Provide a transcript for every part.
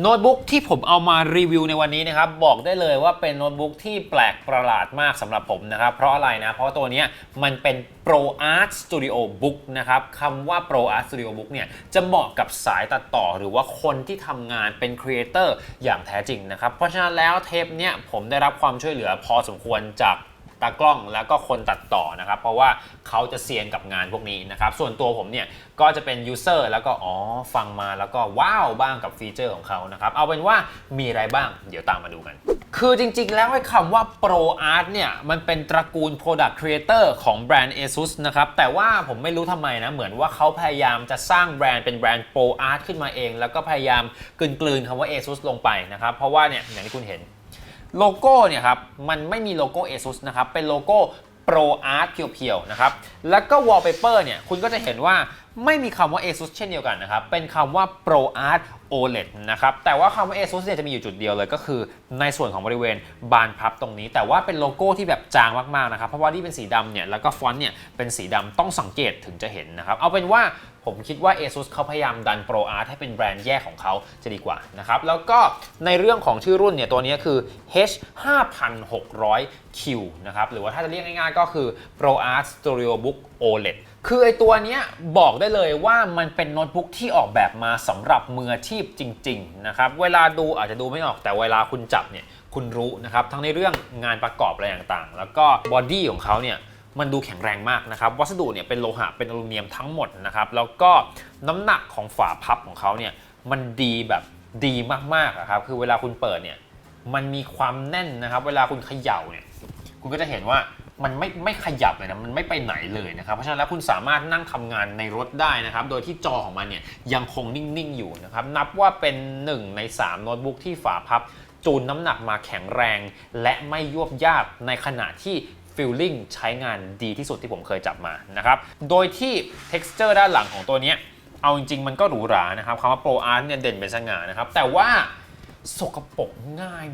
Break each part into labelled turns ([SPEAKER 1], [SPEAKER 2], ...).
[SPEAKER 1] โน้ตบุ๊กที่ผมเอามารีวิวในวันนี้นะครับบอกได้เลยว่าเป็นโน้ตบุ๊กที่แปลกประหลาดมากสำหรับผมนะครับเพราะอะไรนะ เพราะตัวนี้มันเป็น Pro Art Studio Book นะครับคำว่า Pro Art Studio Book เนี่ยจะเหมาะกับสายตัดต่อหรือว่าคนที่ทำงานเป็นครีเอเตอร์อย่างแท้จริงนะครับเพราะฉะนั้นแล้วเทปเนี้ยผมได้รับความช่วยเหลือพอสมควรจาก ตากล้องแล้วก็คนตัดต่อนะครับ เพราะว่าเขาจะเซียนกับงานพวกนี้นะครับ ส่วนตัวผมเนี่ยก็จะเป็นยูเซอร์แล้วก็อ๋อฟังมาแล้วก็ว้าวบ้างกับฟีเจอร์ของเขานะครับ เอาเป็นว่ามีอะไรบ้างเดี๋ยวตามมาดูกัน คือจริงๆ แล้วไอ้คำว่า Pro Art เนี่ย มันเป็นตระกูล Product Creator ของแบรนด์ ASUS นะครับ แต่ว่าผมไม่รู้ทำไมนะ เหมือนว่าเขาพยายามจะสร้างแบรนด์เป็นแบรนด์ Pro Art ขึ้นมาเอง แล้วก็พยายามกลืนๆคำว่า ASUS ลงไปนะครับ เพราะว่าเนี่ยอย่างที่คุณเห็น โลโก้เนี่ยครับมันไม่มีโลโก้ ASUS นะครับเป็นโลโก้ Pro Art เพียวๆนะครับแล้วก็ Wallpaper เนี่ยคุณก็จะเห็นว่า ไม่มีคำว่า ASUS เช่นเดียวกันนะครับ เป็นคำว่า Pro Art OLED นะครับ แต่ว่าคำว่า ASUS เนี่ยจะมีอยู่จุดเดียวเลยก็คือในส่วนของบริเวณบานพับตรงนี้ แต่ว่าเป็นโลโก้ที่แบบจางมากๆนะครับ เพราะว่าที่เป็นสีดำเนี่ย แล้วก็ฟอนต์เนี่ยเป็นสีดำต้องสังเกตถึงจะเห็นนะครับ เอาเป็นว่าผมคิดว่า ASUS เขาพยายามดัน Pro Art ให้เป็นแบรนด์แยกของเขาจะดีกว่านะครับ แล้วก็ในเรื่องของชื่อรุ่นเนี่ยตัวนี้คือ H 5600 Q นะครับ หรือว่าถ้าจะเรียกง่ายๆ ก็คือ Pro Art Studio Book OLED คือไอตัวนี้บอกได้เลยว่ามันเป็นโน้ตบุ๊กที่ออกแบบมาสำหรับมืออาชีพจริงๆนะครับเวลาดูอาจจะดูไม่ออกแต่เวลาคุณจับเนี่ยคุณรู้นะครับทั้งในเรื่องงานประกอบอะไรต่างๆ แล้วก็บอดี้ของเขาเนี่ยมันดูแข็งแรงมากนะครับ วัสดุเนี่ยเป็นโลหะเป็นอลูมิเนียมทั้งหมดนะครับ แล้วก็น้ำหนักของฝาพับของเขาเนี่ยมันดีแบบดีมากๆอะครับคือเวลาคุณเปิดเนี่ยมันมีความแน่นนะครับ เวลาคุณเขย่าเนี่ยคุณก็จะเห็นว่า มันไม่ไม่ขยับเลยนะมันไม่ไปไหนเลยนะครับเพราะฉะนั้นแล้วคุณสามารถนั่งทำงานในรถได้นะครับ โดยที่จอของมันเนี่ยยังคงนิ่งๆอยู่นะครับนับว่าเป็น 1 ใน3โน้ตบุ๊กที่ฝาพับ จูนน้ำหนักมาแข็งแรง และไม่ยวบยากในขณะที่ฟีลลิ่งใช้งานดีที่สุดที่ผมเคยจับมานะครับ โดยที่ texture ด้านหลังของตัวเนี้ยเอาจริงๆ มันก็หรูหรานะครับคำว่า Pro Art เนี่ยเด่นเป็นสง่านะครับ แต่ว่า สกปรกง่าย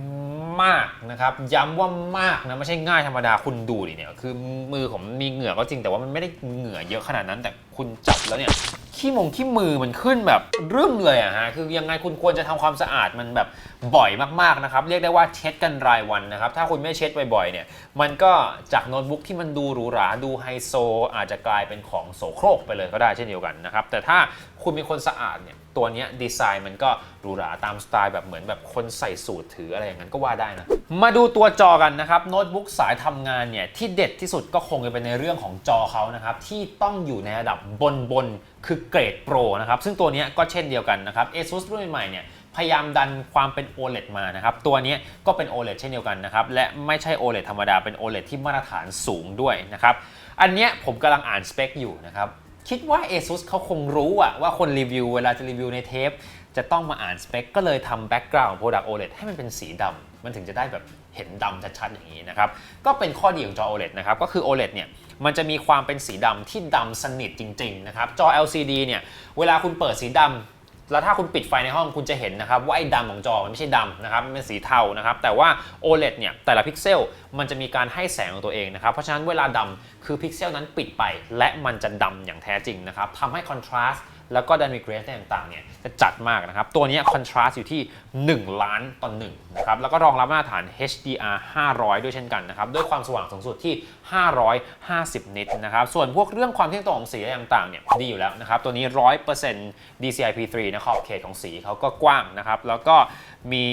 [SPEAKER 1] มากนะครับ ย้ำว่ามากนะไม่ใช่ง่ายธรรมดาคุณดูดิเนี่ยคือมือผมมีเหงื่อก็จริงแต่ว่ามันไม่ได้เหงื่อเยอะขนาดนั้น แต่คุณจับแล้วเนี่ยขี้มงขี้มือมันขึ้นแบบรึมเลยอะฮะคือยังไงคุณควรจะทำความสะอาดมันแบบบ่อยมากๆนะครับ เรียกได้ว่าเช็ดกันรายวันนะครับ ถ้าคุณไม่เช็ดบ่อยๆเนี่ย มันก็จากโน้ตบุ๊กที่มันดูหรูหราดูไฮโซ อาจจะกลายเป็นของโสโครกไปเลยก็ได้เช่นเดียวกันนะครับแต่ถ้าคุณเป็นคนสะอาดเนี่ย ตัวนี้ดีไซน์มันก็หรูหราตามสไตล์แบบเหมือนแบบคนใส่สูทถืออะไรอย่างนั้นก็ว่าได้นะ มาดูตัวจอกันนะครับโน้ตบุ๊กสายทำงานเนี่ยที่เด็ดที่สุดก็คงจะเป็นในเรื่องของจอเขานะครับที่ต้องอยู่ในระดับบนบนคือเกรดโปรนะครับซึ่งตัวนี้ก็เช่นเดียวกันนะครับ ASUS รุ่นใหม่เนี่ยพยายามดันความเป็น OLED มานะครับ ตัวนี้ก็เป็น OLED เช่นเดียวกันนะครับ และไม่ใช่ OLED ธรรมดา เป็น OLED ที่มาตรฐานสูงด้วยนะครับ อันเนี้ยผมกำลังอ่านสเปคอยู่นะครับ คิดว่า ASUS เขาคงรู้อะว่าคนรีวิวเวลาจะรีวิวในเทป จะต้องมาอ่านสเปคก็เลยทำแบ็กกราวด์โปรดักต์ OLED ให้มันเป็นสีดำมันถึงจะได้แบบเห็นดำชัดๆอย่างนี้นะครับ ก็เป็นข้อดีของจอ OLED นะครับ ก็คือ OLED เนี่ยมันจะมีความเป็นสีดำที่ดำสนิทจริงๆนะครับ จอ LCD เนี่ยเวลาคุณเปิดสีดำ แล้วถ้าคุณปิดไฟในห้องคุณจะเห็นนะครับว่าไอ้ดำของจอมันไม่ใช่ดำนะครับมันเป็นสีเทานะครับแต่ว่า OLED เนี่ยแต่ละพิกเซลมันจะมีการให้แสงของตัวเองนะครับเพราะฉะนั้นเวลาดำคือพิกเซลนั้นปิดไป และมันจะดำอย่างแท้จริงนะครับทำให้คอนทราสต์ แล้วก็ dynamic range ต่างๆเนี่ยจะจัดมากนะครับ ตัวนี้คอนทราสต์อยู่ที่ 1 ล้านต่อ1นะครับแล้วก็รองรับมาตรฐาน HDR 500 ด้วยเช่นกันนะครับด้วยความสว่างสูงสุดที่ 550 นิตนะครับส่วนพวกเรื่องความเที่ยงตรงของสีอะไรต่างๆเนี่ยดีอยู่แล้วนะครับตัวนี้ 100% DCI-P3 นะขอบเขตของสีเขาก็กว้างนะครับแล้วก็มี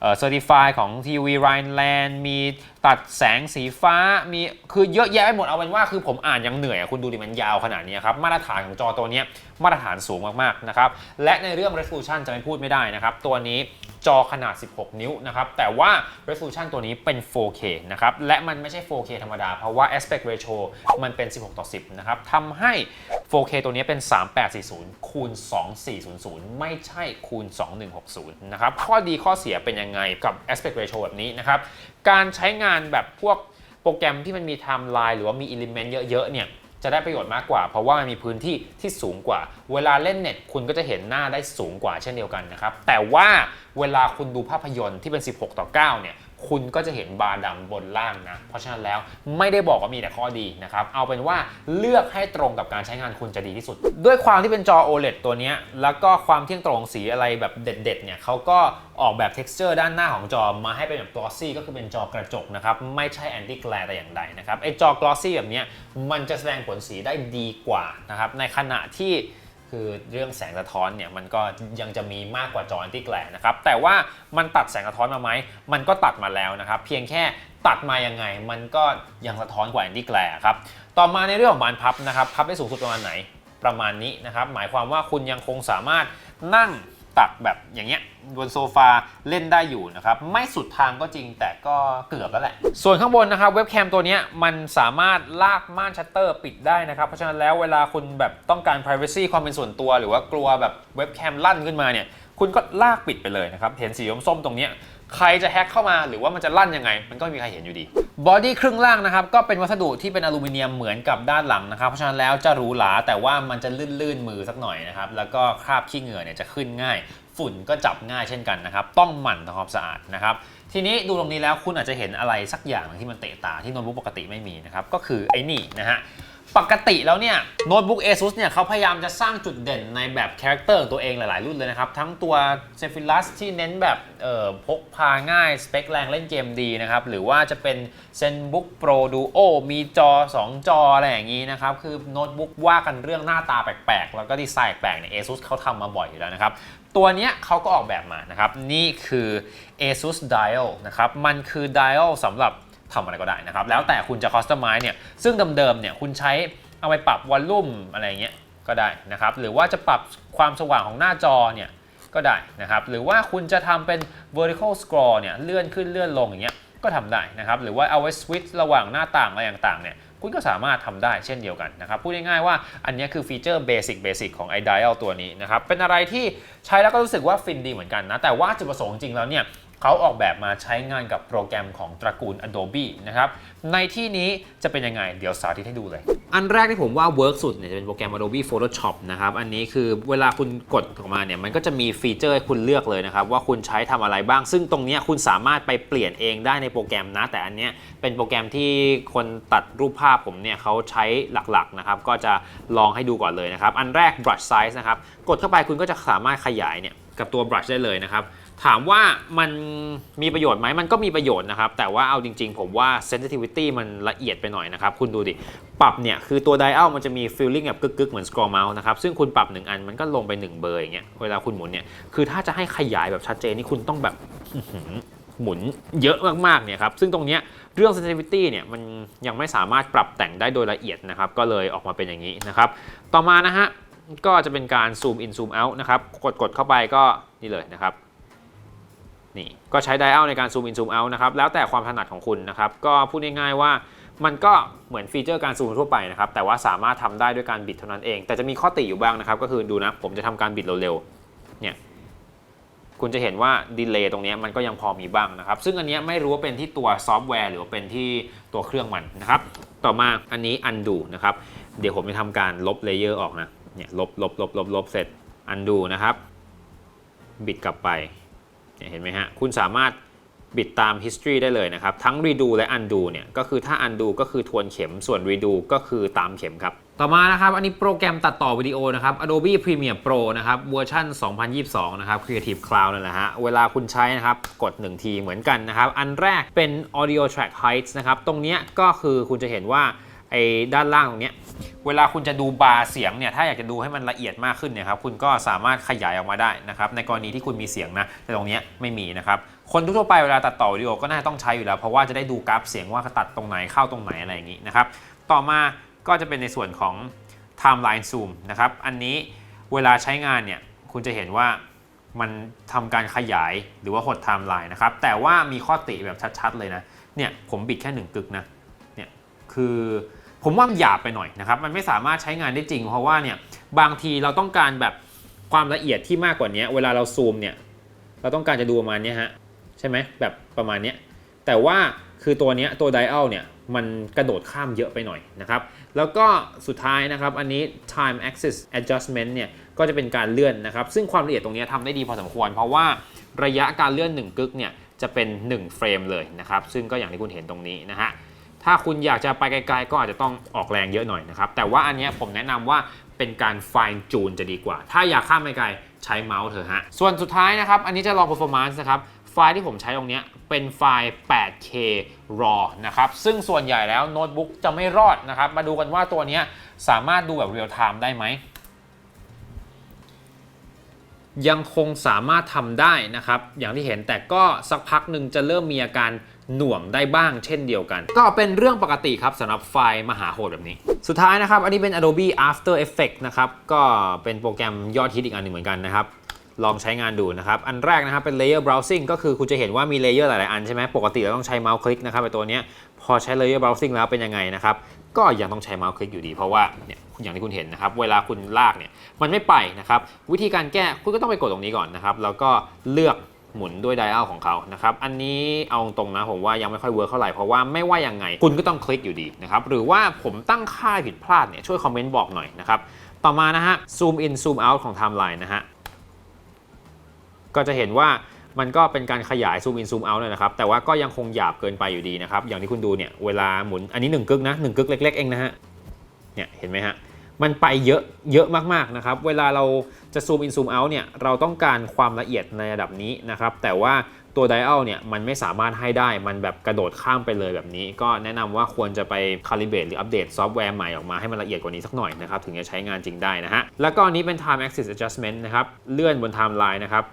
[SPEAKER 1] เอ่อ Certify ของ TV Rhineland มีตัดแสงสีฟ้ามีคือเยอะแยะไปหมดเอาเป็นว่าคือผมอ่านยังเหนื่อยอะคุณดูดิมันยาวขนาดนี้ครับ มาตรฐานของจอตัวนี้มาตรฐานสูงมากๆนะครับ และในเรื่อง resolution จะไม่พูดไม่ได้นะครับ ตัวนี้จอขนาด 16 นิ้วนะครับ แต่ว่า resolution ตัวนี้เป็น 4K นะครับ และมันไม่ใช่ 4K ธรรมดา เพราะว่า aspect ratio มันเป็น 16 ต่อ 10 นะครับทำให้ 4K ตัวนี้เป็น 3840 คูณ 2400 ไม่ใช่คูณ 2160 นะครับ ข้อดีข้อเสียเป็นยังไงกับ aspect ratio แบบนี้นะครับ การใช้งานแบบพวกโปรแกรมที่มันมี timeline หรือว่ามี element เยอะ ๆ เนี่ยจะได้ประโยชน์มากกว่า เพราะว่ามันมีพื้นที่ที่สูงกว่า เวลาเล่นเน็ตคุณก็จะเห็นหน้าได้สูงกว่าเช่นเดียวกันนะครับ แต่ว่าเวลาคุณดูภาพยนตร์ที่เป็น 16 ต่อ 9 เนี่ย คุณก็จะเห็นบาร์ดำบนล่างนะ เพราะฉะนั้นแล้วไม่ได้บอกว่ามีแต่ข้อดีนะครับ เอาเป็นว่าเลือกให้ตรงกับการใช้งานคุณจะดีที่สุด ด้วยความที่เป็นจอ OLED ตัวนี้ แล้วก็ความเที่ยงตรงสีอะไรแบบเด็ดๆเนี่ยเขาก็ออกแบบ texture ด้านหน้าของจอมาให้เป็นแบบ glossy ก็คือเป็นจอกระจกนะครับ ไม่ใช่ anti glare แต่อย่างใดนะครับไอจอ glossy แบบนี้มันจะแสดงผลสีได้ดีกว่านะครับในขณะที่ คือเรื่องแสงสะท้อนเนี่ยมันก็ยังจะมีมากกว่าจอแอนติแกลนะครับแต่ว่ามันตัดแสงสะท้อนมาไหมมันก็ตัดมาแล้วนะครับเพียงแค่ตัดมายังไงมันก็ยังสะท้อนกว่าแอนติแกลครับต่อมาในเรื่องของบานพับนะครับพับได้สูงสุดประมาณไหนประมาณนี้นะครับหมายความว่าคุณยังคงสามารถนั่ง ตักแบบอย่างเงี้ยบนโซฟาเล่นได้อยู่นะครับไม่สุดทางก็จริงแต่ก็เกือบแล้วแหละ ส่วนข้างบนนะครับเว็บแคมตัวนี้มันสามารถลากม่านชัตเตอร์ปิดได้นะครับเพราะฉะนั้นแล้วเวลาคุณแบบต้องการ p r i เวซีความเป็นส่วนตัว หรือว่ากลัวแบบเว็บแคมลั่นขึ้นมาเนี่ยคุณก็ลากปิดไปเลยนะครับเห็นสีส้มตรงเนี้ย ใครจะแฮ็กเข้ามาหรือว่ามันจะลั่นยังไง มันก็ไม่มีใครเห็นอยู่ดีบอดี้ครึ่งล่างนะครับก็เป็นวัสดุที่เป็นอลูมิเนียมเหมือนกับด้านหลังนะครับเพราะฉะนั้นแล้วจะหรูหราแต่ว่ามันจะลื่นๆมือสักหน่อยนะครับแล้วก็คราบขี้เหงื่อเนี่ยจะขึ้นง่าย ฝุ่นก็จับง่ายเช่นกันนะครับต้องหมั่นทำความสะอาดนะครับทีนี้ดูตรงนี้แล้วคุณอาจจะเห็นอะไรสักอย่างหนึ่งที่มันเตะตาที่โน้ตบุ๊กปกติไม่มีนะครับก็คือไอ้นี่นะฮะ ปกติแล้วเนี่ยโน้ตบุ๊ก ASUS เนี่ยเขาพยายามจะสร้างจุดเด่นในแบบคาแรคเตอร์ของตัวเองหลาย ๆ รุ่นเลยนะครับ ทั้งตัว Zephyrus ที่เน้นแบบพกพาง่าย สเปคแรงเล่นเกมดีนะครับ หรือว่าจะเป็น ZenBook Pro Duo มีจอ 2 จอ อะไรอย่างนี้นะครับ คือโน้ตบุ๊กว่ากันเรื่องหน้าตาแปลก ๆ แล้วก็ดีไซน์แปลกเนี่ย ASUS เขาทำมาบ่อยอยู่แล้วนะครับตัวเนี้ยเขาก็ออกแบบมานะครับ นี่คือ ASUS Dial นะครับ มันคือ Dial สำหรับ ทำอะไรก็ได้นะครับ แล้วแต่คุณจะ customize เนี่ยซึ่งเดิมๆเนี่ยคุณใช้เอาไปปรับวอลลุ่มอะไรเงี้ยก็ได้นะครับ หรือว่าจะปรับความสว่างของหน้าจอเนี่ยก็ได้นะครับ หรือว่าคุณจะทำเป็น vertical scroll เนี่ยเลื่อนขึ้นเลื่อนลงอย่างเงี้ยก็ทำได้นะครับ หรือว่าเอาไว้ switch ระหว่างหน้าต่างอะไรต่างๆเนี่ยคุณก็สามารถทำได้เช่นเดียวกันนะครับ พูดง่ายๆว่าอันนี้คือฟีเจอร์เบสิกเบสิกของ iDial ตัวนี้นะครับ เป็นอะไรที่ใช้แล้วก็รู้สึกว่าฟินดีเหมือนกันนะ แต่ว่าจุดประสงค์จริงแล้วเนี่ย เขาออกแบบมาใช้งานกับโปรแกรมของตระกูล Adobe นะครับ ในที่นี้จะเป็นยังไง เดี๋ยวสาธิตให้ดูเลย อันแรกที่ผมว่าเวิร์กสุดเนี่ยจะเป็นโปรแกรม Adobe Photoshop นะครับ อันนี้คือเวลาคุณกดออกมาเนี่ย มันก็จะมีฟีเจอร์ให้คุณเลือกเลยนะครับ ว่าคุณใช้ทำอะไรบ้าง ซึ่งตรงนี้คุณสามารถไปเปลี่ยนเองได้ในโปรแกรมนะ แต่อันเนี้ยเป็นโปรแกรมที่คนตัดรูปภาพผมเนี่ยเขาใช้หลักๆนะครับ ก็จะลองให้ดูก่อนเลยนะครับ อันแรก brush size นะครับ กดเข้าไปคุณก็จะสามารถขยายเนี่ยกับตัว brush ได้เลยนะครับ ถามว่ามันมีประโยชน์ไหมมันก็มีประโยชน์นะครับ แต่ว่าเอาจริงๆ ผมว่า sensitivity มันละเอียดไปหน่อยนะครับ คุณดูดิ ปรับเนี่ย คือตัว dial มันจะมี feeling แบบกึกๆ เหมือน scroll mouse นะครับ ซึ่งคุณปรับ 1 อันมันก็ลงไป 1 เบอร์อย่างเงี้ย เวลาคุณหมุนเนี่ย คือถ้าจะให้ขยายแบบชัดเจนนี่คุณต้องแบบหมุนเยอะมากๆเนี่ยครับ ซึ่งตรงเนี้ยเรื่อง sensitivity เนี่ยมันยังไม่สามารถปรับแต่งได้โดยละเอียดนะครับ ก็เลยออกมาเป็นอย่างนี้นะครับ ต่อมานะฮะ ก็จะเป็นการ zoom in zoom out นะครับ กดกดเข้าไปก็นี่เลยนะครับ นี่ก็ใช้ dial ในการ zoom in zoom out นะครับแล้วแต่ความถนัดของคุณนะครับก็พูดง่ายๆว่ามันก็เหมือนฟีเจอร์การซูมทั่วไปนะครับแต่ว่าสามารถทำได้ด้วยการบิดเท่านั้นเอง แต่จะมีข้อติอยู่บ้างนะครับก็คือดูนะผมจะทำการบิดเร็วๆเนี่ยคุณจะเห็นว่าดีเลย์ตรงนี้มันก็ยังพอมีบ้างนะครับ ซึ่งอันนี้ไม่รู้ว่าเป็นที่ตัวซอฟต์แวร์หรือว่าเป็นที่ตัวเครื่องมันนะครับ ต่อมาอันนี้ undo นะครับ เดี๋ยวผมจะทำการลบเลเยอร์ออกนะเนี่ยลบลบลบลบลบเสร็จ undo นะครับ บิดกลับไป เห็นไหมฮะ คุณสามารถบิดตาม history ได้เลยนะครับ ทั้ง redo และ undo เนี่ยก็คือถ้า undo ก็คือทวนเข็มส่วน redo ก็คือตามเข็มครับ ต่อมานะครับ อันนี้โปรแกรมตัดต่อวิดีโอนะครับ Adobe Premiere Pro นะครับเวอร์ชัน2022 นะครับ Creative Cloud นั่นแหละฮะ เวลาคุณใช้นะครับ กด 1 ทีเหมือนกันนะครับ อันแรกเป็น Audio Track Heights นะครับ ตรงนี้ก็คือคุณจะเห็นว่า อ้ด้านล่างตรงเนี้ยเวลาคุณจะดูบาร์เสียงเนี่ยถ้าอยากจะดูให้มันละเอียดมากขึ้นเนี่ยครับคุณก็สามารถขยายออกมาได้นะครับในกรณีที่คุณมีเสียงนะแต่ตรงเนี้ยไม่มีนะครับคนทั่วไปเวลาตัดต่อวิดีโอก็น่าจะต้องใช้อยู่แล้ว เพราะว่าจะได้ดูกราฟเสียงว่าตัดตรงไหนเข้าตรงไหนอะไรอย่างนี้นะครับต่อมาก็จะเป็นในส่วนของ timeline zoom นะครับอันนี้เวลาใช้งานเนี่ยคุณจะเห็นว่ามันทำการขยายหรือว่าหด timeline นะครับแต่ว่ามีข้อติแบบชัดๆเลยนะเนี่ยผมบิดแค่หนึ่งกึกนะเนี่ยคือ ผมว่ามันหยาบไปหน่อยนะครับมันไม่สามารถใช้งานได้จริง เพราะว่าเนี่ยบางทีเราต้องการแบบความละเอียดที่มากกว่านี้เวลาเราซูมเนี่ยเราต้องการจะดูประมาณนี้ฮะใช่ไหมแบบประมาณนี้แต่ว่าคือตัวนี้ตัว dial เนี่ยมันกระโดดข้ามเยอะไปหน่อยนะครับ แล้วก็สุดท้ายนะครับ อันนี้ time axis adjustment เนี่ย ก็จะเป็นการเลื่อนนะครับ ซึ่งความละเอียดตรงนี้ทำได้ดีพอสมควร เพราะว่าระยะการเลื่อน 1 กึกเนี่ย จะเป็น 1 เฟรมเลยนะครับ ซึ่งก็อย่างที่คุณเห็นตรงนี้นะฮะ ถ้าคุณอยากจะไปไกลๆ ก็อาจจะต้องออกแรงเยอะหน่อยนะครับ แต่ว่าอันนี้ผมแนะนำว่าเป็นการ fine tune จะดีกว่า ถ้าอยากข้ามไปไกลใช้เมาส์เถอะฮะ ส่วนสุดท้ายนะครับ อันนี้จะลอง performance นะครับ ไฟล์ที่ผมใช้ตรงนี้เป็นไฟล์ 8K RAW นะครับ ซึ่งส่วนใหญ่แล้วโน้ตบุ๊กจะไม่รอดนะครับ มาดูกันว่าตัวนี้สามารถดูแบบ real time ได้ไหมยังคงสามารถทำได้นะครับ อย่างที่เห็นแต่ก็สักพักหนึ่งจะเริ่มมีอาการ หน่วงได้บ้างเช่นเดียวกัน ก็เป็นเรื่องปกติครับสำหรับไฟล์มหาโหดแบบนี้ สุดท้ายนะครับ อันนี้เป็น Adobe After Effects นะครับ ก็เป็นโปรแกรมยอดฮิตอีกอันหนึ่งเหมือนกันนะครับ ลองใช้งานดูนะครับ อันแรกนะครับเป็น Layer Browsing ก็คือคุณจะเห็นว่ามีเลเยอร์หลาย ๆ อันใช่ไหมปกติเราต้องใช้เมาส์คลิกนะครับไอตัวเนี้ยพอใช้ Layer Browsing แล้วเป็นยังไงนะครับก็ยังต้องใช้เมาส์คลิกอยู่ดี เพราะว่าเนี่ยอย่างที่คุณเห็นนะครับ เวลาคุณลากเนี่ยมันไม่ไปนะครับวิธีการแก้คุณก็ต้องไปกดตรงนี้ก่อนนะครับแล้วก็เลือก หมุนด้วยไดอัลของเขานะครับ อันนี้เอาตรงนะผมว่ายังไม่ค่อยเวิร์คเท่าไหร่เพราะว่าไม่ว่ายังไงคุณก็ต้องคลิกอยู่ดีนะครับ หรือว่าผมตั้งค่าผิดพลาดเนี่ยช่วยคอมเมนต์บอกหน่อยนะครับ ต่อมานะฮะ zoom in zoom out ของ timeline นะฮะ ก็จะเห็นว่ามันก็เป็นการขยายซูมอินซูมเอาเลยนะครับ แต่ว่าก็ยังคงหยาบเกินไปอยู่ดีนะครับ อย่างที่คุณดูเนี่ยเวลาหมุนอันนี้1กึกนะ1กึกเล็ก ๆ เองนะฮะ เนี่ยเห็นไหมฮะ มันไปเยอะเยอะมากๆนะครับ เวลาเรา จะซูมอินซูมเอาเนี่ยเราต้องการความละเอียดในระดับนี้นะครับ แต่ว่าตัวไดอัลเนี่ยมันไม่สามารถให้ได้มันแบบกระโดดข้ามไปเลยแบบนี้ ก็แนะนำว่าควรจะไปคาลิเบรตหรืออัปเดตซอฟต์แวร์ใหม่ออกมาให้มันละเอียดกว่านี้สักหน่อยนะครับ ถึงจะใช้งานจริงได้นะฮะ แล้วก็อันนี้เป็น time axis adjustment นะครับ เลื่อนบน timeline นะครับ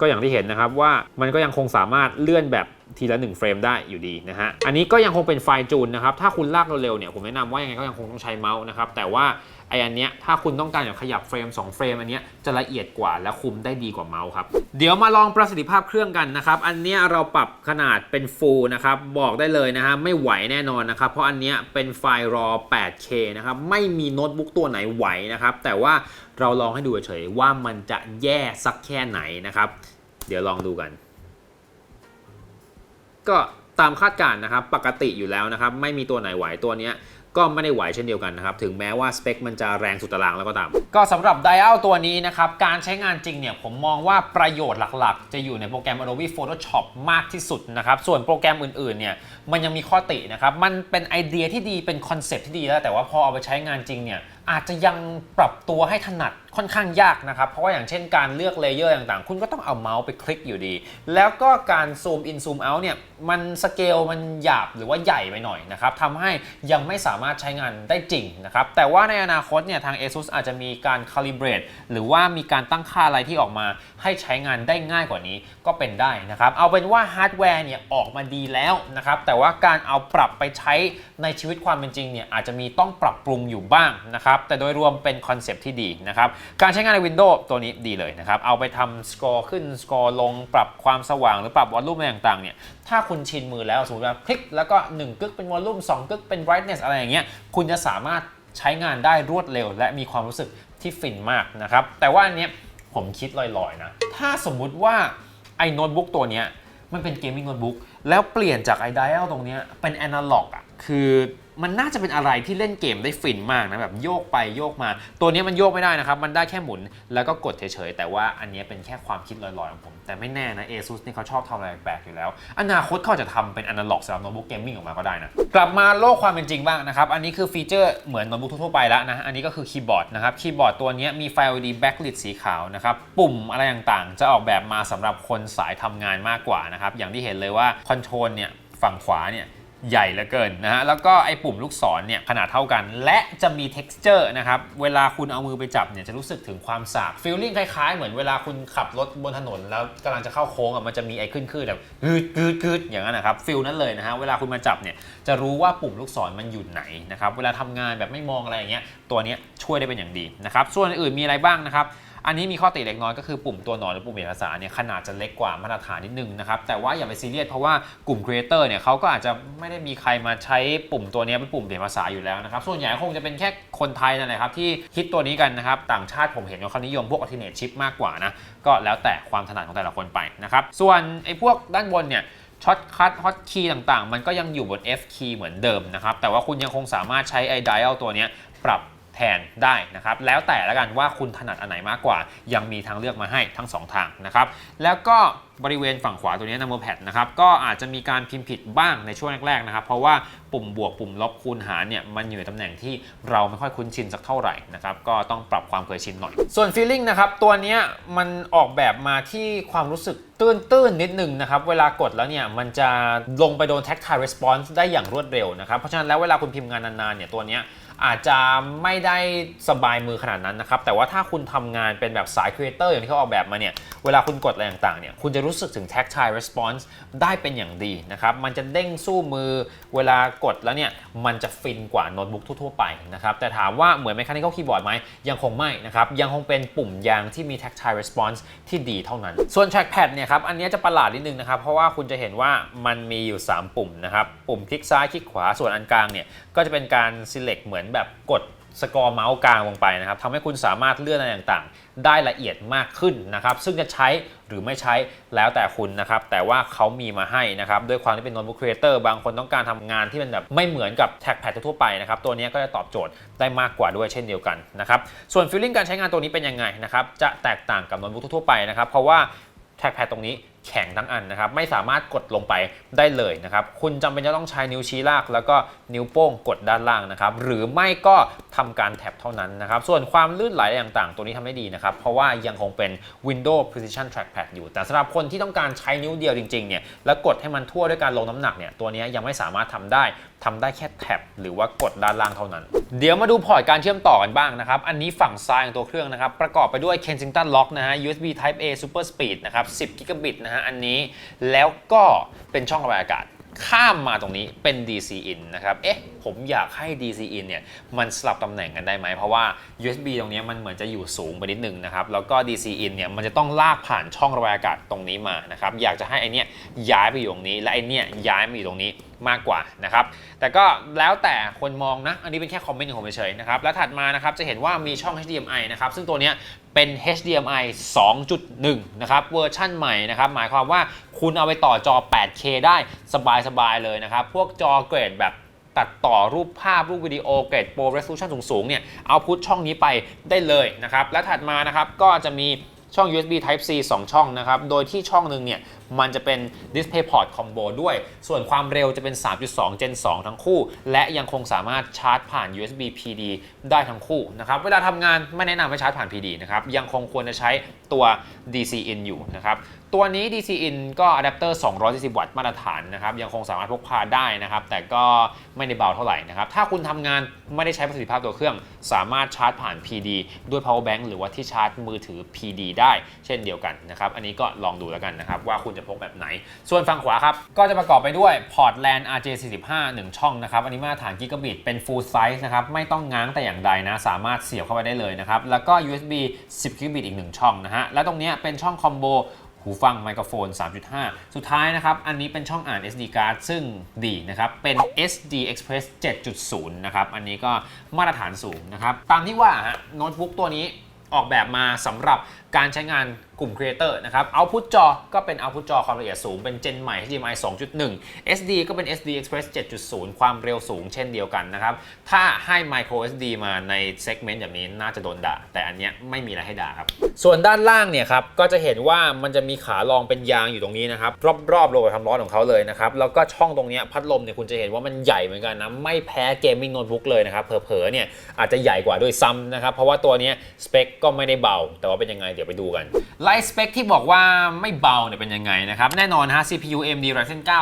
[SPEAKER 1] ก็อย่างที่เห็นนะครับว่ามันก็ยังคงสามารถเลื่อนแบบ ทีละ 1 เฟรมได้อยู่ดีนะฮะ อันนี้ก็ยังคงเป็นไฟจูนนะครับ ถ้าคุณลากเร็วๆเนี่ยผมแนะนำว่ายังไงก็ยังคงต้องใช้เมาส์นะครับ แต่ว่าไออันเนี้ยถ้าคุณต้องการอยากขยับเฟรม 2 เฟรมอันเนี้ยจะละเอียดกว่าและคุมได้ดีกว่าเมาส์ครับ เดี๋ยวมาลองประสิทธิภาพเครื่องกันนะครับ อันเนี้ยเราปรับขนาดเป็นฟูลนะครับ บอกได้เลยนะฮะไม่ไหวแน่นอนนะครับ เพราะอันเนี้ยเป็นไฟล์ RAW 8K นะครับ ไม่มีโน้ตบุ๊กตัวไหนไหวนะครับ แต่ว่าเราลองให้ดูเฉยๆว่ามันจะแย่สักแค่ไหนนะครับ เดี๋ยวลองดูกัน ก็ตามคาดการณ์นะครับ ปกติอยู่แล้วนะครับ ไม่มีตัวไหนไหวตัวเนี้ยก็ไม่ได้ไหวเช่นเดียวกันนะครับ ถึงแม้ว่าสเปคมันจะแรงสุดตารางแล้วก็ตาม ก็สำหรับ Dial ตัวนี้นะครับ การใช้งานจริงเนี่ย ผมมองว่าประโยชน์หลักๆ จะอยู่ในโปรแกรม Adobe Photoshop มากที่สุดนะครับ ส่วนโปรแกรมอื่นๆเนี่ย มันยังมีข้อตินะครับ มันเป็นไอเดียที่ดีเป็นคอนเซปต์ที่ดีแล้ว แต่ว่าพอเอาไปใช้งานจริงเนี่ยอาจจะยังปรับตัวให้ถนัดค่อนข้างยากนะครับ เพราะว่าอย่างเช่นการเลือกเลเยอร์ต่างๆ คุณก็ต้องเอาเมาส์ไปคลิกอยู่ดี แล้วก็การซูมอินซูมเอาเนี่ยมันสเกลมันหยาบหรือว่าใหญ่ไปหน่อยนะครับทำให้ยังไม่สามารถใช้งานได้จริงนะครับ แต่ว่าในอนาคตเนี่ยทาง ASUS อาจจะมีการ calibrate หรือว่ามีการตั้งค่าอะไรที่ออกมาให้ใช้งานได้ง่ายกว่านี้ก็เป็นได้นะครับ เอาเป็นว่าฮาร์ดแวร์เนี่ยออกมาดีแล้วนะครับ แต่ว่าการเอาปรับไปใช้ในชีวิตความเป็นจริงเนี่ยอาจจะมีต้องปรับปรุงอยู่บ้างนะครับ แต่โดยรวมเป็นคอนเซปที่ดีนะครับการใช้งานใน Windows ตัวนี้ดีเลยนะครับ เอาไปทำสกอร์ขึ้นสกอร์ลงปรับความสว่างหรือปรับวอลลุ่มอะไรต่างๆเนี่ยถ้าคุณชินมือแล้วสมมติว่าคลิกแล้วก็1กึกเป็นวอลลุ่ม2กึกเป็น brightness อะไรอย่างเงี้ยคุณจะสามารถใช้งานได้รวดเร็ว และมีความรู้สึกที่ฟินมากนะครับแต่ว่าอันเนี้ยผมคิดลอยๆนะถ้าสมมุติว่าไอ้โน้ตบุ๊กตัวเนี้ยมันเป็นเกมมิ่งโน้ตบุ๊กแล้วเปลี่ยนจากไอ้ไดอัลตรงเนี้ยเป็นแอนาล็อกอะคือ มันน่าจะเป็นอะไรที่เล่นเกมได้ฟินมากนะแบบโยกไปโยกมา ตัวนี้มันโยกไม่ได้นะครับ มันได้แค่หมุนแล้วก็กดเฉยๆ แต่ว่าอันนี้เป็นแค่ความคิดลอยๆของผม แต่ไม่แน่นะ ASUS นี่เขาชอบทำอะไรแปลกๆอยู่แล้ว อนาคตเขาจะทำเป็นอนาล็อกสำหรับโน้ตบุ๊กเกมมิ่งออกมาก็ได้นะ กลับมาโลกความเป็นจริงบ้างนะครับ อันนี้คือฟีเจอร์เหมือนโน้ตบุ๊กทั่วๆไปแล้วนะ อันนี้ก็คือคีย์บอร์ดนะครับคีย์บอร์ดตัวนี้มีไฟ LED backlit สีขาวนะครับปุ่มอะไรต่างๆ จะออกแบบมาสำหรับคนสายทำงานมากกว่านะครับอย่างที่เห็นเลยว่าคอนโทรลเนี่ยฝั่งขวาเนี่ย ใหญ่เหลือเกินนะฮะแล้วก็ไอ้ปุ่มลูกศรเนี่ยขนาดเท่ากัน และจะมี texture นะครับเวลาคุณเอามือไปจับเนี่ยจะรู้สึกถึงความสากฟีลลิ่งคล้ายๆ เหมือนเวลาคุณขับรถบนถนน แล้วกำลังจะเข้าโค้งอะมันจะมีไอ้ขึ้นๆแบบกึดกึดกึดอย่างนั้นนะครับฟีลนั้นเลยนะฮะเวลาคุณมาจับเนี่ยจะรู้ว่าปุ่มลูกศรมันอยู่ไหนนะครับเวลาทำงานแบบไม่มองอะไรอย่างเงี้ยตัวนี้ช่วยได้เป็นอย่างดีนะครับส่วนอื่นมีอะไรบ้างนะครับ อันนี้มีข้อติเล็กน้อยก็คือปุ่มตัวหนอนหรือปุ่มเปลี่ยนภาษาเนี่ยขนาดจะเล็กกว่ามาตรฐานนิดนึงนะครับแต่ว่าอย่าไปซีเรียสเพราะว่ากลุ่มครีเอเตอร์เนี่ยเขาก็อาจจะไม่ได้มีใครมาใช้ปุ่มตัวนี้เป็นปุ่มเปลี่ยนภาษาอยู่แล้วนะครับส่วนใหญ่คงจะเป็นแค่คนไทยนั่นแหละครับที่ฮิตตัวนี้กันนะครับต่างชาติผมเห็นว่าเขานิยมพวก alternate chip มากกว่านะก็แล้วแต่ความถนัดของแต่ละคนไปนะครับส่วนไอ้พวกด้านบนเนี่ยช็อตคัทฮอตคีย์ต่างๆ มันก็ยังอยู่บน F key เหมือนเดิมนะครับ แต่ว่าคุณยังคงสามารถใช้ไอ้ dial ตัวนี้ปรับ แทนได้นะครับ แล้วแต่ละกันว่าคุณถนัดอันไหนมากกว่า ยังมีทางเลือกมาให้ทั้ง 2 ทางนะครับ แล้วก็บริเวณฝั่งขวาตัวนี้ number pad นะครับ ก็อาจจะมีการพิมพ์ผิดบ้างในช่วงแรกๆนะครับ เพราะว่าปุ่มบวกปุ่มลบคูณหารเนี่ยมันอยู่ในตำแหน่งที่เราไม่ค่อยคุ้นชินสักเท่าไหร่นะครับ ก็ต้องปรับความเคยชินหน่อย ส่วน feeling นะครับ ตัวนี้มันออกแบบมาที่ความรู้สึกตื้นๆนิดนึงนะครับ เวลากดแล้วเนี่ยมันจะลงไปโดน tactile response ได้อย่างรวดเร็วนะครับ เพราะฉะนั้นแล้วเวลาคุณพิมพ์งานนานๆเนี่ยตัวนี้ อาจจะไม่ได้สบายมือขนาดนั้นนะครับ แต่ว่าถ้าคุณทำงานเป็นแบบสายครีเอเตอร์อย่างที่เขาออกแบบมาเนี่ย เวลาคุณกดอะไรต่างๆ เนี่ย คุณจะรู้สึกถึง tactile response ได้เป็นอย่างดีนะครับ มันจะเด้งสู้มือ เวลากดแล้วเนี่ย มันจะฟินกว่าโน้ตบุ๊กทั่วๆไปนะครับ แต่ถามว่าเหมือน mechanical keyboard ไหม ยังคงไม่นะครับ ยังคงเป็นปุ่มยางที่มี tactile response ที่ดีเท่านั้น ส่วน trackpad เนี่ยครับ อันนี้จะประหลาดนิดนึงนะครับ เพราะว่าคุณจะเห็นว่ามันมีอยู่ 3 ปุ่มนะครับ ปุ่มคลิกซ้ายคลิกขวา ส่วนอันกลางเนี่ย ก็จะเป็นการ select เหมือนแบบกดสกอร์เมาส์กลางลงไปนะครับทำให้คุณสามารถเลื่อนอะไรต่างๆ ได้ละเอียดมากขึ้นนะครับ ซึ่งจะใช้หรือไม่ใช้แล้วแต่คุณนะครับ แต่ว่าเขามีมาให้นะครับ ด้วยความที่เป็นโน้ตบุ๊กครีเอเตอร์บางคนต้องการทำงานที่เป็นแบบไม่เหมือนกับแท็กแพดทั่วๆไปนะครับ ตัวนี้ก็จะตอบโจทย์ได้มากกว่าด้วยเช่นเดียวกันนะครับ ส่วนฟีลลิ่งการใช้งานตัวนี้เป็นยังไงนะครับ จะแตกต่างกับโน้ตบุ๊กทั่วๆไปนะครับ เพราะว่าแท็กแพดตรงนี้ แข็งทั้งอันนะครับ ไม่สามารถกดลงไปได้เลยนะครับ คุณจำเป็นจะต้องใช้นิ้วชี้ลาก แล้วก็นิ้วโป้งกดด้านล่างนะครับ หรือไม่ก็ทำการแท็บเท่านั้นนะครับ ส่วนความลื่นไหลต่างๆ ตัวนี้ทำได้ดีนะครับ เพราะว่ายังคงเป็น Windows Precision Trackpad อยู่ แต่สำหรับคนที่ต้องการใช้นิ้วเดียวจริงๆเนี่ยแล้วกดให้มันทั่วด้วยการลงน้ำหนักเนี่ยตัวนี้ยังไม่สามารถทำได้ทำได้แค่แท็บหรือว่ากดด้านล่างเท่านั้น เดี๋ยวมาดูพอร์ตการเชื่อมต่อกันบ้างนะครับ อันนี้ฝั่งซ้ายของตัวเครื่องนะครับประกอบไปด้วย Kensington Lock นะฮะ USB Type A Super Speed นะครับ10 g b นะฮะอันนี้แล้วก็เป็นช่องระบายอากาศข้ามมาตรงนี้เป็น DC in นะครับ เอ๊ะ ผมอยากให้ DC in เนี่ย มันสลับตำแหน่งกันได้ไหม เพราะว่า USB ตรงนี้มันเหมือนจะอยู่สูงไปนิดนึงนะครับ แล้วก็ DC in เนี่ย มันจะต้องลากผ่านช่องระบายอากาศตรงนี้มานะครับ อยากจะให้ไอเนี้ยย้ายไปอยู่ตรงนี้ และไอเนี้ยย้ายมาอยู่ตรงนี้มากกว่านะครับ แต่ก็แล้วแต่คนมองนะ อันนี้เป็นแค่คอมเมนต์ของผมเฉยๆนะครับ แล้วถัดมานะครับ จะเห็นว่ามีช่อง HDMI นะครับ ซึ่งตัวเนี้ย เป็น HDMI 2.1 นะครับเวอร์ชั่นใหม่นะครับ หมายความว่าคุณเอาไปต่อจอ 8K ได้สบายๆเลยนะครับ พวกจอเกรดแบบตัดต่อรูปภาพรูปวิดีโอเกรดโปรเรสโซลูชันสูงๆเนี่ยเอาพุทช่องนี้ไปได้เลยนะครับ และถัดมานะครับก็จะมีช่อง USB Type C 2 ช่องนะครับ โดยที่ช่องหนึ่งเนี่ย มันจะเป็น DisplayPort Combo ด้วย ส่วนความเร็วจะเป็น 3.2 Gen 2 ทั้งคู่ และยังคงสามารถชาร์จผ่าน USB PD ได้ทั้งคู่นะครับ เวลาทำงานไม่แนะนำให้ชาร์จผ่าน PD นะครับ ยังคงควรจะใช้ตัว DC in อยู่นะครับ ตัวนี้ DC in ก็อะแดปเตอร์ 240 วัตต์มาตรฐานนะครับ ยังคงสามารถพกพาได้นะครับ แต่ก็ไม่ได้เบาเท่าไหร่นะครับ ถ้าคุณทำงานไม่ได้ใช้ประสิทธิภาพตัวเครื่อง สามารถชาร์จผ่าน PD ด้วย power bank หรือว่าที่ชาร์จมือถือ PD ได้ เช่นเดียวกันนะครับ อันนี้ก็ลองดูแล้วกันนะครับว่าคุณจะพกแบบไหน ส่วนฝั่งขวาครับ ก็จะประกอบไปด้วยพอร์ต LAN RJ45 1 ช่องนะครับอันนี้มาตรฐานกิกะบิตเป็น full size นะครับไม่ต้องง้างแต่อย่างใดนะสามารถเสียบเข้าไปได้เลยนะครับแล้วก็ USB 10กิกะบิตอีก 1 ช่องนะฮะและตรงนี้เป็นช่องคอมโบหูฟังไมโครโฟน 3.5 สุดท้ายนะครับ อันนี้เป็นช่องอ่าน SD card ซึ่งดีนะครับ เป็น SD Express 7.0 นะครับ อันนี้ก็มาตรฐานสูงนะครับ ตามที่ว่าฮะโน้ตบุ๊กตัวนี้ออกแบบมาสำหรับ การใช้งานกลุ่มครีเอเตอร์นะครับเอาพุตจอก็เป็นเอาพุตจอความละเอียดสูงเป็นเจนใหม่ HDMI 2.1 SD ก็เป็น SD Express 7.0 ความเร็วสูงเช่นเดียวกันนะครับ ถ้าให้ Micro SD มาในเซกเมนต์แบบนี้น่าจะโดนด่า แต่อันเนี้ยไม่มีอะไรให้ด่าครับ ส่วนด้านล่างเนี่ยครับ ก็จะเห็นว่ามันจะมีขารองเป็นยางอยู่ตรงนี้นะครับ รอบๆโลกความร้อนของเขาเลยนะครับ แล้วก็ช่องตรงเนี้ยพัดลมเนี่ยคุณจะเห็นว่ามันใหญ่เหมือนกันนะไม่แพ้เกมมิ่งโน้ตบุ๊กเลยนะครับเผลอๆเนี่ยอาจจะใหญ่กว่าด้วยซ้ำนะครับเพราะว่าตัวนี้สเปคก็ไม่ได้เบาแต่ว่าเป็นยังไงเดี๋ยวไปดูกันไลท์สเปคที่บอกว่าไม่เบาเนี่ยเป็นยังไงนะครับ แน่นอนฮะ CPU AMD Ryzen 9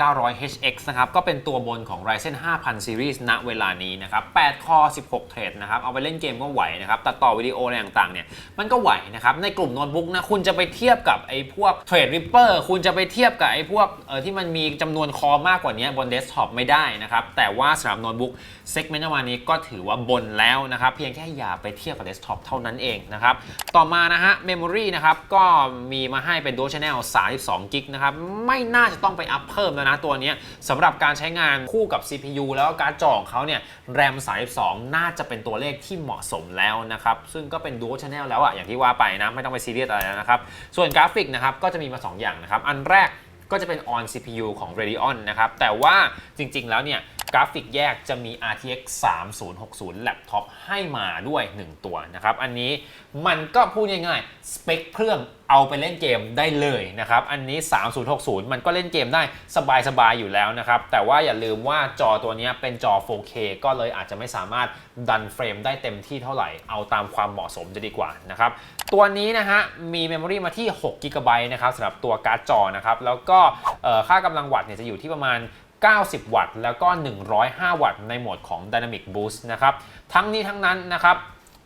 [SPEAKER 1] 5900 HX นะครับ ก็เป็นตัวบนของ Ryzen 5000 Series ณเวลานี้นะครับ8คอ16 เทรดนะครับ เอาไปเล่นเกมก็ไหวนะครับ ตัดต่อวิดีโออะไรต่างๆเนี่ยมันก็ไหวนะครับ ในกลุ่มโน้ตบุ๊กนะคุณจะไปเทียบกับไอ้พวก Thread Ripper คุณจะไปเทียบกับไอ้พวกเออที่มันมีจำนวนคอมากกว่านี้บนเดสก์ท็อปไม่ได้นะครับแต่ว่าสำหรับโน้ตบุ๊กเซกเมนต์ประมาณนี้ก็ถือว่าบนแล้วนะครับเพียงแค่อย่าไปเทียบกับเดสก์ท็อปเท่านั้นเองนะครับต่อมานะฮะ Memory นะครับ ก็มีมาให้เป็น Dual Channel 32กิกนะครับ ไม่น่าจะต้องไปอัพเพิ่มแล้วนะตัวนี้สำหรับการใช้งานคู่กับ CPU แล้วก็การ์ดจอของเขาเนี่ย RAM 32 น่าจะเป็นตัวเลขที่เหมาะสมแล้วนะครับ ซึ่งก็เป็น Dual Channel แล้วอะอย่างที่ว่าไปนะ ไม่ต้องไปซีเรียสอะไรแล้วนะครับ ส่วนกราฟิกนะครับ ก็จะมีมา 2 อย่างนะครับ อันแรกก็จะเป็น on CPU ของ Radeon นะครับ แต่ว่าจริงๆ แล้วเนี่ย กราฟิกแยกจะมี RTX 3060แล็ปท็อปให้มาด้วย 1 ตัวนะครับ อันนี้มันก็พูดง่ายๆ สเปคเครื่องเอาไปเล่นเกมได้เลยนะครับ อันนี้ 3060 มันก็เล่นเกมได้สบายๆ อยู่แล้วนะครับ แต่ว่าอย่าลืมว่าจอตัวนี้เป็นจอ 4K ก็เลยอาจจะไม่สามารถดันเฟรมได้เต็มที่เท่าไหร่ เอาตามความเหมาะสมจะดีกว่านะครับ ตัวนี้นะฮะ มีเมมโมรีมาที่6 g b นะครับสำหรับตัวการ์ดจอนะครับ แล้วก็ค่ากำลังวัตต์เนี่ยจะอยู่ที่ประมาณ 90 วัตต์ แล้วก็ 105 วัตต์ ในโหมดของ Dynamic Boost นะครับ ทั้งนี้ทั้งนั้นนะครับ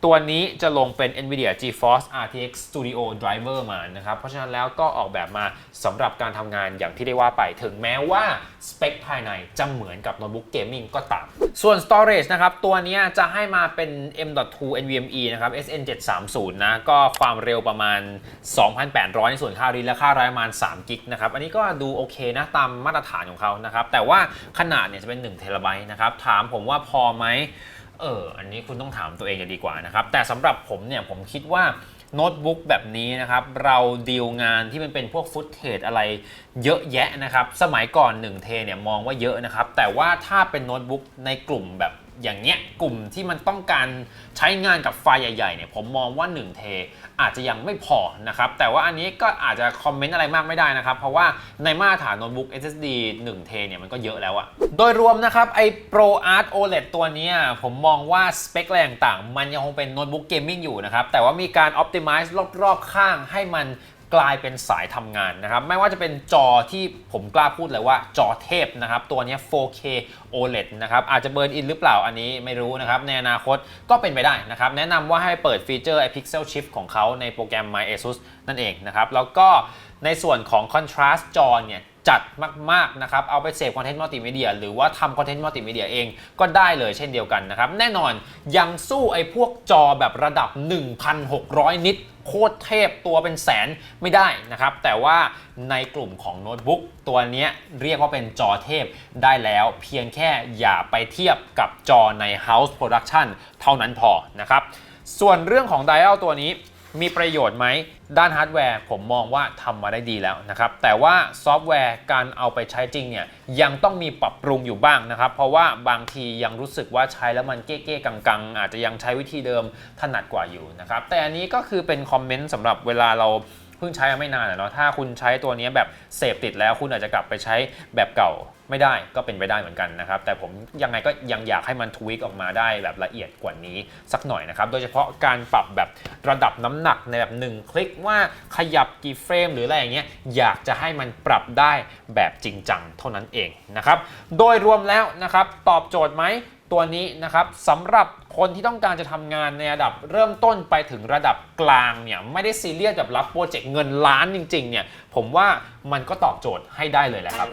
[SPEAKER 1] ตัวนี้จะลงเป็น NVIDIA GeForce RTX Studio Driver มานะครับ เพราะฉะนั้นแล้วก็ออกแบบมาสำหรับการทำงานอย่างที่ได้ว่าไป ถึงแม้ว่าสเปคภายในจะเหมือนกับโน้ตบุ๊กเกมมิ่งก็ตาม ส่วน Storage นะครับ ตัวนี้จะให้มาเป็น M.2 NVMe นะครับ SN730 นะ ก็ความเร็วประมาณ 2,800 ในส่วนค่ารีและค่าแรงประมาณ3กิกนะครับ อันนี้ก็ดูโอเคนะ ตามมาตรฐานของเขานะครับ แต่ว่าขนาดเนี่ยจะเป็น1เทราไบต์นะครับ ถามผมว่าพอไหม เออ อันนี้คุณต้องถามตัวเองจะดีกว่านะครับ แต่สำหรับผมเนี่ยผมคิดว่าโน้ตบุ๊กแบบนี้นะครับ เราดีลงานที่มันเป็นพวกฟุตเทจอะไรเยอะแยะนะครับ สมัยก่อน1เทเนี่ยมองว่าเยอะนะครับ แต่ว่าถ้าเป็นโน้ตบุ๊กในกลุ่มแบบ อย่างเนี้ยกลุ่มที่มันต้องการใช้งานกับไฟล์ใหญ่ๆเนี่ยผมมองว่า 1 เท อาจจะยังไม่พอนะครับ แต่ว่าอันนี้ก็อาจจะคอมเมนต์อะไรมากไม่ได้นะครับ เพราะว่าในมาตรฐานโน้ตบุ๊ก SSD 1 เทเนี่ยมันก็เยอะแล้วอะโดยรวมนะครับไอ้ Pro Art OLED ตัวนี้ผมมองว่าสเปคอะไรต่างๆมันยังคงเป็นโน้ตบุ๊กเกมมิ่งอยู่นะครับแต่ว่ามีการ Optimize รอบๆข้างให้มัน กลายเป็นสายทำงานนะครับ ไม่ว่าจะเป็นจอที่ผมกล้าพูดเลยว่าจอเทพนะครับ ตัวนี้ 4K OLED นะครับ อาจจะเบิร์นอินหรือเปล่าอันนี้ไม่รู้นะครับ ในอนาคตก็เป็นไปได้นะครับ แนะนำว่าให้เปิดฟีเจอร์ไอ้ Pixel Shift ของเขาในโปรแกรม My ASUS นั่นเองนะครับ แล้วก็ในส่วนของ Contrast จอเนี่ย จัดมากๆนะครับเอาไปเสพคอนเทนต์มัลติมีเดียหรือว่าทำคอนเทนต์มัลติมีเดียเองก็ได้เลยเช่นเดียวกันนะครับ แน่นอนยังสู้ไอ้พวกจอแบบระดับ 1,600 นิตโคตรเทพตัวเป็นแสนไม่ได้นะครับ แต่ว่าในกลุ่มของโน้ตบุ๊กตัวนี้เรียกว่าเป็นจอเทพได้แล้วเพียงแค่อย่าไปเทียบกับจอใน House Production เท่านั้นพอนะครับ ส่วนเรื่องของ Dial ตัวนี้ มีประโยชน์ไหม ด้านฮาร์ดแวร์ผมมองว่าทำมาได้ดีแล้วนะครับ แต่ว่าซอฟต์แวร์การเอาไปใช้จริงเนี่ยยังต้องมีปรับปรุงอยู่บ้างนะครับ เพราะว่าบางทียังรู้สึกว่าใช้แล้วมันเก้ๆกังๆ อาจจะยังใช้วิธีเดิมถนัดกว่าอยู่นะครับ แต่อันนี้ก็คือเป็นคอมเมนต์สำหรับเวลาเราเพิ่งใช้ไม่นานเนาะถ้าคุณใช้ตัวนี้แบบเสพติดแล้วคุณอาจจะกลับไปใช้แบบเก่า ไม่ได้ก็เป็นไปได้เหมือนกันนะครับ แต่ผมยังไงก็ยังอยากให้มันทวิกออกมาได้แบบละเอียดกว่านี้สักหน่อยนะครับ โดยเฉพาะการปรับแบบระดับน้ำหนักในแบบ 1 คลิกว่าขยับกี่เฟรมหรืออะไรอย่างเงี้ยอยากจะให้มันปรับได้แบบจริงจังเท่านั้นเองนะครับ โดยรวมแล้วนะครับตอบโจทย์ไหมตัวนี้นะครับสำหรับคนที่ต้องการจะทำงานในระดับเริ่มต้นไปถึงระดับกลางเนี่ยไม่ได้ซีเรียสกับรับโปรเจกต์เงินล้านจริงๆเนี่ยผมว่ามันก็ตอบโจทย์ให้ได้เลยแหละครับ